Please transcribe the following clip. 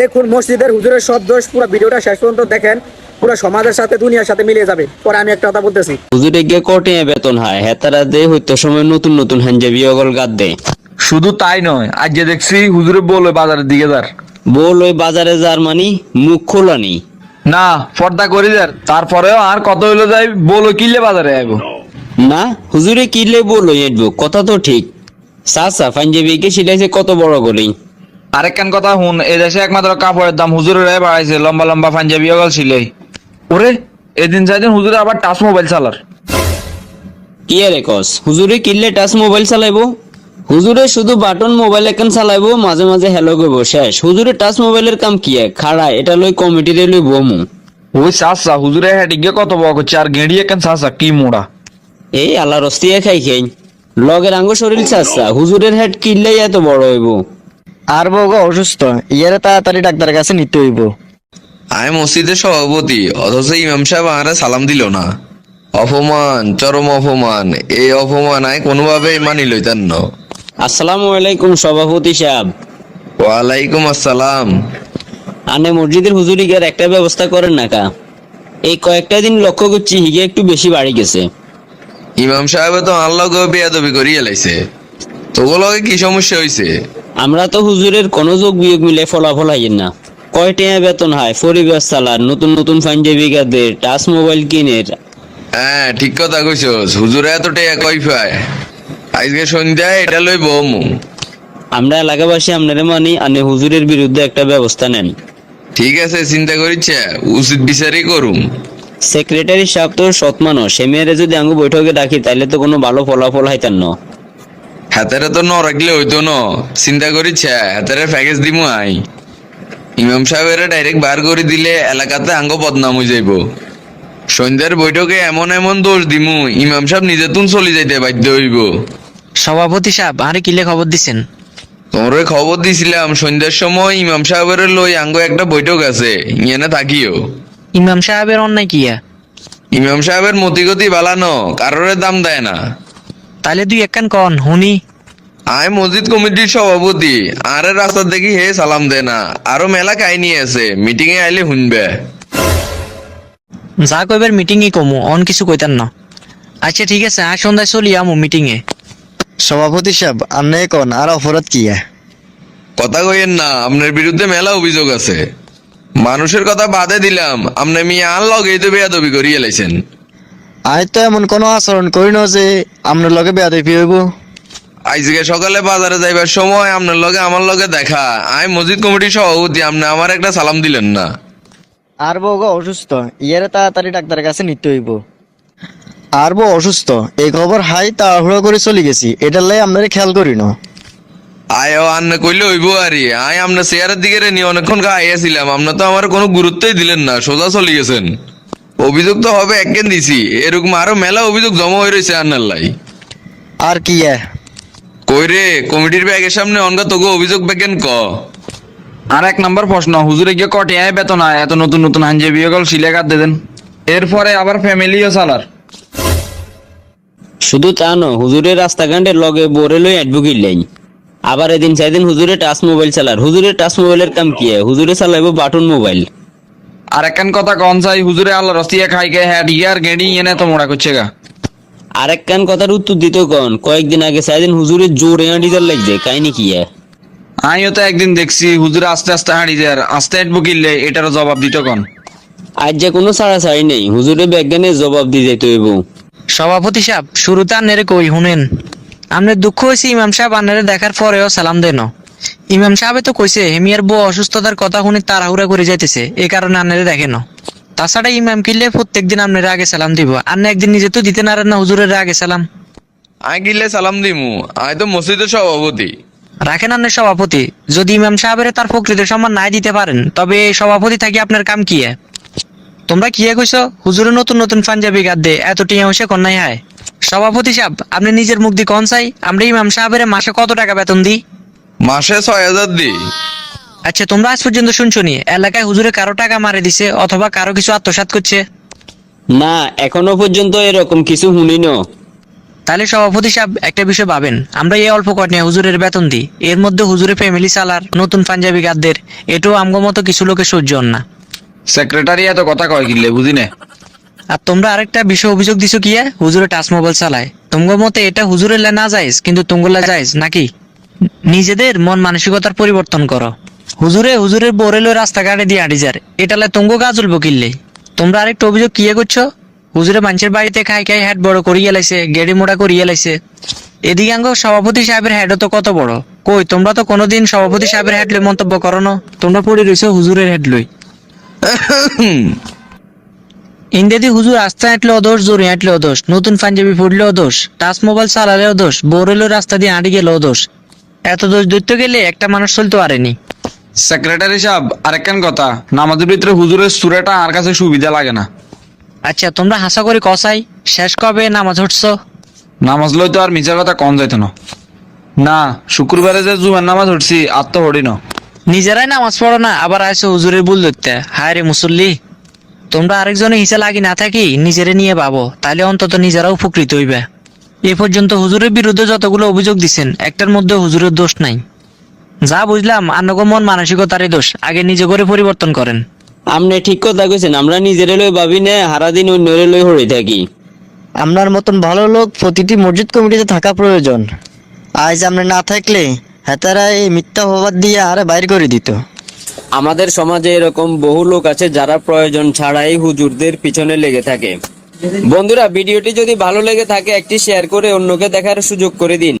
দেখুন মসজিদের হুজুরের সব দোষ পুরো ভিডিওটা শেষ পর্যন্ত দেখেন। পুরো সমাজের সাথে দুনিয়ার সাথে মিলিয়ে যাবে। পরে আমি একটা কথা বলতেছি। হুজুরে গিয়ে কোটে বেতন হয়। হেতারা দে হইতো সময় নতুন নতুন হাঞ্জাবি অগল গাদ দে। শুধু তাই নয় আজ যে দেখছি হুজুরে বলে বাজারের দিকে যার। বল ওই বাজারে যার মানে মুখ খোলানি না। পর্দা করি যার। তারপরেও আর কত হইল যাই বলো কিলে বাজারে আইব। না হুজুরে কিলে বলো এটবো কথা তো ঠিক। সাসা পাঞ্জাবিকে সিলাইছে কত বড় করেই আরেকখান কথা হুন এ দেশে একমাত্র কাপড়ের দাম হুজুরের বাড়াইছে লম্বা লম্বা পাঞ্জাবি গল ছিলেই ওরে এদিন চাইদিন হুজুরে আবার টাচ মোবাইল চালার। কি রে কস হুজুরে কিনলে টাচ মোবাইল চালাইবো? হুজুরে শুধু বাটন মোবাইল এখন চালাইবো মাঝে মাঝে হ্যালো করব শেষ। হুজুরে টাচ মোবাইলের কাম কি? খাড়া এটা লই কমিটিতে লই বমু। ওই সাসা হুজুরে হেঁটে গিয়ে কত বড় করছে আর গেঁড়িয়ে কেন সাসা কি মোড়া। এই আল্লাহ রস্তিয়া খাই খাই লগের আঙ্গ শরীর চাচ্ছা হুজুরের হেড কিনলেই এত বড় হইব। আর বউগো অসুস্থ ইয়ারে তাড়াতাড়ি ডাক্তারের কাছে নিতে হইব। আমি মসজিদের সভাপতি অথচ ইমাম সাহেব আমারে সালাম দিল না। অপমান চরম অপমান এই অপমান আয় কোনোভাবেই মানি লইতেন না। আসসালামু আলাইকুম সভাপতি সাহেব। ওয়ালাইকুম আসসালাম। আনে মসজিদের হুজুরি গিয়ার একটা ব্যবস্থা করেন না কা? এই কয়েকটা দিন লক্ষ্য করছি হিগে একটু বেশি বাড়ি গেছে। ইমাম সাহেব তো আল্লাহ বেয়াদবি করিয়া লাইছে। তোগুলোকে কি সমস্যা হইছে? আমরা তো হুজুরের কোনো যোগ বিয়োগ মিলে ফলাফল হাইয়েন না। কয় টাকা বেতন হয়? পরিবেশ চালার নতুন নতুন পাঞ্জাবি গাদের টাচ মোবাইল কিনের। হ্যাঁ ঠিক কথা কইছস। হুজুরে এত টেয়া কই পায়? আজকে সন্ধ্যায় এটা লই বমু আমরা এলাকাবাসী আপনারা মানি আনে হুজুরের বিরুদ্ধে একটা ব্যবস্থা নেন। ঠিক আছে চিন্তা করিচ্ছে? উচিত বিচারই করুম। সেক্রেটারি সাহেব তো সৎ মানুষ। সে মেয়েরে যদি আঙ্গু বৈঠকে ডাকি তাইলে তো কোনো ভালো ফলাফল হাইতান না। হাতেরে তো ন রাখলে হইতো ন চিন্তা করিচ্ছে হাতেরে প্যাকেজ দিমু আই। ইমাম সাহেবের ডাইরেক্ট বার করে দিলে এলাকাতে আঙ্গ বদনাম হয়ে যাইব। সন্ধ্যার বৈঠকে এমন এমন দোষ দিমু ইমাম সাহেব নিজে তুন চলে যাইতে বাধ্য হইব। সভাপতি সাহেব আরে কিলে খবর দিছেন? তোমরে খবর দিছিলাম সন্ধ্যার সময় ইমাম সাহেবের লই আঙ্গ একটা বৈঠক আছে ইয়েনে থাকিও। ইমাম সাহেবের অন্যায় কিয়া ইমাম সাহেবের মতিগতি বালানো কারোর দাম দেয় না। তাইলে দুই একখান কন হুনি। আয় মসজিদ কমিটির সভাপতি। আরে রাস্তা দেখি হে সালাম দে না। আরও মেলা কাহিনী আছে। মিটিং এ আইলে শুনবে। যা কইবার মিটিং ই কমু অন কিছু কইতান না। আচ্ছা ঠিক আছে আজ সন্ধ্যায় চলি আমু মিটিং এ। সভাপতি সাহেব আপনি কোন আর অপরাধ কি এ? কথা কইেন না আপনার বিরুদ্ধে মেলা অভিযোগ আছে। মানুষের কথা বাদে দিলাম আপনি মিয়া আন লগেই তো বেয়াদবি করিয়ে লাইছেন। আমি তো এমন কোনো আচরণ করি না যে আপনার লগে বেয়াদবি হইব। আজকে সকালে বাজারে যাইবার সময় আপনার লগে আমার লগে দেখা। আমি মসজিদ কমিটির সভাপতি আপনি আমার একটা সালাম দিলেন না। আর বউগো অসুস্থ ইয়ারে তাড়াতাড়ি ডাক্তারের কাছে নিতে হইব। আর বউ অসুস্থ এই খবর হাই তাড়াহুড়ো করে চলে গেছি এটার লাই আপনারা খেয়াল করি না। আয় ও আন্না কইলে হইব আরে আয় আপনার চেয়ারের দিকে রে নিয়ে অনেকক্ষণ খাইয়াছিলাম আপনার তো আমার কোনো গুরুত্বই দিলেন না সোজা চলে গেছেন। অভিযোগ তো হবে একদিন দিছি এরকম আরও মেলা অভিযোগ জমা হয়ে রয়েছে আন্নার লাই। আর কি এ? কই রে কমিটির ব্যাগের সামনে অনগা তোকে অভিযোগ ব্যাগেন ক। আর এক নম্বর প্রশ্ন হুজুরে গিয়ে কটে আয় বেতন এত নতুন নতুন হাঞ্জাবি গল সিলে কাট দেন। এরপরে আবার ফ্যামিলিও চালার। শুধু তা ন হুজুরের রাস্তাঘাটের লগে বোরে লই অ্যাডবুক ইল্লাই আবার এদিন চাইদিন হুজুরে টাচ মোবাইল চালার। হুজুরের টাচ মোবাইলের কাম কি হয়? হুজুরে চালাইবো বাটন মোবাইল আর একখান কথা কন চাই হুজুরে আল্লাহ রস্তিয়া খাই গে হ্যাঁ ইয়ার গেড়ি এনে তো মোড়া করছে গা। আরেক কান কথার উত্তর দিত কন। কয়েকদিন আগে চাইদিন হুজুরের জোরে হাঁটিদার লাগছে। কাহিনী কি? আমিও তো একদিন দেখছি হুজুরে আস্তে আস্তে হাঁড়ি যার আস্তে হেঁটবো কিনলে এটারও জবাব দিত কন। আজ যে কোনো ছাড়াছাড়ি নেই। হুজুরে বিজ্ঞানের জবাব দিয়ে যাইতে হইব। সভাপতি সাহেব শুরুতে আন্নারে কই শুনেন। আপনার দুঃখ হয়েছে ইমাম সাহেব আন্নারে দেখার পরেও সালাম দেন। ইমাম সাহেবে তো কইছে হেমিয়ার বউ অসুস্থতার কথা শুনে তাড়াহুড়া করে যাইতেছে। এই কারণে আন্নারে দেখেন। তাছাড়া ইমাম কিনলে প্রত্যেকদিন আপনার আগে সালাম দিব। আন্না একদিন নিজে তো দিতে নারেন না হুজুরের আগে সালাম। আয় গিলে সালাম দিমু। আয় তো মসজিদের সভাপতি। রাখেন আন্নের সভাপতি। যদি ইমাম সাহেবের তার প্রকৃত সম্মান নাই দিতে পারেন তবে এই সভাপতি থাকি আপনার কাম কি? তোমরা কি কইছো? হুজুরের নতুন নতুন পাঞ্জাবি গাদ দে এত টিয়া হইছে কন্যাই হায়। সভাপতি সাহেব আপনি নিজের মুখ দিয়ে কন চাই আমরা ইমাম সাহেবের মাসে কত টাকা বেতন দিই? মাসে ছয় হাজার দি আচ্ছা তোমরা আজ পর্যন্ত শুনছো নি? এলাকায় হুজুরে কারও টাকা মারে দিছে অথবা কারও কিছু আত্মসাৎ করছে? না এখনও পর্যন্ত এরকম কিছু শুনি ন তাহলে সভাপতি সাহেব একটা বিষয় ভাবেন। আমরা এই অল্প কটনিয়া হুজুরের বেতন দিই। এর মধ্যে হুজুরের ফ্যামিলি চালার নতুন পাঞ্জাবি গাদদের এটাও আমগো মতো কিছু লোকের সহ্য না। সেক্রেটারি এত কথা কয় কিনলে বুঝি না আর তোমরা আরেকটা বিষয় অভিযোগ দিছো কি হুজুরে টাচ মোবাইল চালায়। তোমার মতে এটা হুজুরের লা না যাইজ কিন্তু তুঙ্গলা যাইজ নাকি? নিজেদের মন মানসিকতার পরিবর্তন করো। হুজুরে, হুজুরের বোরে লই রাস্তাঘাটে দিয়ে আড়ি যার। এটা লাই তুঙ্গ গাজল বকিললে তোমরা আরেকটা অভিযোগ কিয়ে করছ? হুজুরে মানুষের বাড়িতে খাই খাই হেড বড় করিয়ে লাইছে, গেড়ি মোড়া করিয়ে লাইছে। এদিকে আঙ্গ সভাপতি সাহেবের হেডও তো কত বড়? কই, তোমরা তো কোনোদিন সভাপতি সাহেবের হেড লই মন্তব্য করো না। তোমরা পড়ে রইছো হুজুরের হেড লই ইন্দেদি হুজুর আস্তে হাঁটলেও দোষ জোরে হাঁটলেও দোষ নতুন পাঞ্জাবি পড়লেও দোষ টাচ মোবাইল চালালেও দোষ বোরেলো রাস্তা দিয়ে আঁটি গেলেও দোষ এত দোষ ধরতে গেলে একটা মানুষ চলতে পারেনি। সেক্রেটারি সাহেব আরেকখান কথা। নামাজের ভিতরে হুজুরের সুরেটা আর কাছে সুবিধা লাগে না। আচ্ছা তোমরা হাসা করে কসাই শেষ কবে নামাজ উঠছো? নামাজ লই তো আর মিছার কথা কম যাইতো না। না শুক্রবারে যে জুমার নামাজ উঠছি আর তো হরি না। নিজেরাই নামাজ পড়ো না আবার আইসো হুজুরের ভুল ধরতে। হায় রে মুসল্লি। তোমরা আরেকজনের হিসা লাগি না থাকি নিজেরে নিয়ে ভাবো তাহলে অন্তত নিজেরাও উপকৃত হইবে। এ পর্যন্ত হুজুরের বিরুদ্ধে যতগুলো অভিযোগ দিছেন একটার মধ্যে হুজুরের দোষ নাই। যা বুঝলাম আন্নগো মন মানসিকতারই দোষ। আগে নিজে করে পরিবর্তন করেন। আপনি ঠিক কথা কইছেন আমরা নিজেরে লই ভাবি না হারাদিন অন্যরে লই হরে থাকি। আপনার মতন ভালো লোক প্রতিটি মসজিদ কমিটিতে থাকা প্রয়োজন। আজ আপনি না থাকলে হেতারা এই মিথ্যা হবার দিয়ে আরে বাইর করে দিত। আমাদের সমাজে এরকম বহু লোক আছে যারা প্রয়োজন ছাড়াই হুজুরদের পিছনে লেগে থাকে। বন্ধুরা ভিডিওটি যদি ভালো লেগে থাকে একটি শেয়ার করে অন্যকে দেখার সুযোগ করে দিন।